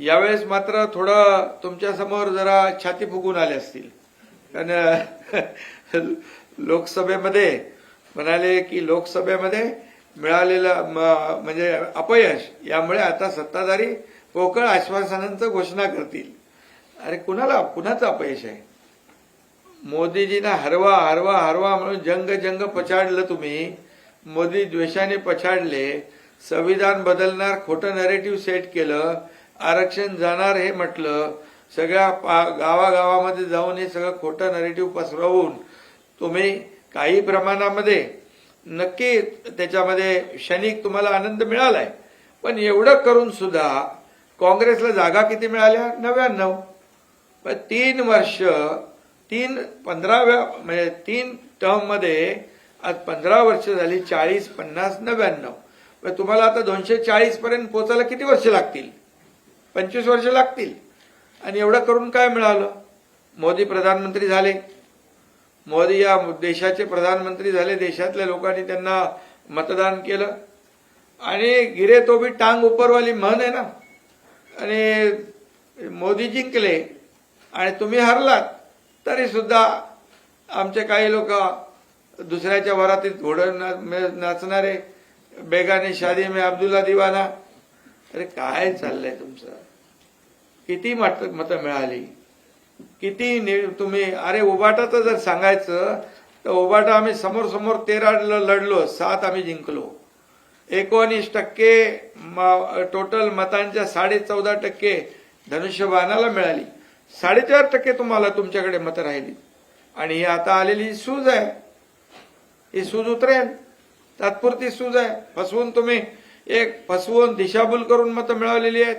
यावेळेस मात्र थोडं तुमच्यासमोर जरा छाती फुगून आले असतील. कारण लोकसभेमध्ये म्हणाले की लोकसभेमध्ये मिळालेलं म- म्हणजे अपयश यामुळे आता सत्ताधारी पोकळ आश्वासनांचं घोषणा करतील. अरे कुणाला कुणाचं अपयश आहे? मोदीजींना हरवा हरवा हरवा म्हणून जंग जंग पछाडलं तुम्ही. मोदी द्वेषाने पछाडले. संविधान बदलणार खोटं नरेटिव्ह सेट केलं. आरक्षण जाणार हे म्हटलं सगळ्या पा- गावागावामध्ये जाऊन हे सगळं खोटं नरेटिव्ह पसरवून तुम्ही काही प्रमाणामध्ये नक्की त्याच्यामध्ये क्षणिक तुम्हाला आनंद मिळालाय. पण एवढं करून सुद्धा काँग्रेसला जागा किती मिळाल्या? नव्याण्णव. पण तीन वर्ष तीन पंधराव्या म्हणजे तीन टर्ममध्ये आज पंधरा वर्ष झाली चाळीस पन्नास नव्याण्णव. तुम्हाला आता दोनशे चाळीस पर्यंत पोचायला किती वर्ष लागतील? पंचवीस वर्ष लागतील. आणि एवढं करून काय मिळालं? मोदी प्रधानमंत्री झाले. मोदी या देशाचे प्रधानमंत्री झाले. देशातल्या लोकांनी त्यांना मतदान केलं. आणि गिरे तो बी टांग उपरवाली म्हण आहे ना? आणि मोदी जिंकले आणि तुम्ही हरलात तरी सुद्धा आमचे काही लोक दुसऱ्याच्या वरातीत घोडं नाचणारे बेगाने शादी में अब्दुल्ला दिवाना अरे काय चाललंय तुमचं? किती मत मतं मिळाली? किती नि- तुम्ही अरे उबाटाचं जर सांगायचं तर उबाटा आम्ही समोर समोर तेरा लढलो सात आम्ही जिंकलो. एकोणीस टक्के टोटल मतांच्या साडे चौदा टक्के धनुष्यबाणाला मिळाली. साडेचार टक्के तुम्हाला तुमच्याकडे मतं राहिली. आणि ही आता आलेली सूज आहे. ही सूज उतरेल. तात्पुरती सूज आहे. फसवून तुम्ही एक फसवून दिशाभूल करून मतं मिळवलेली आहेत.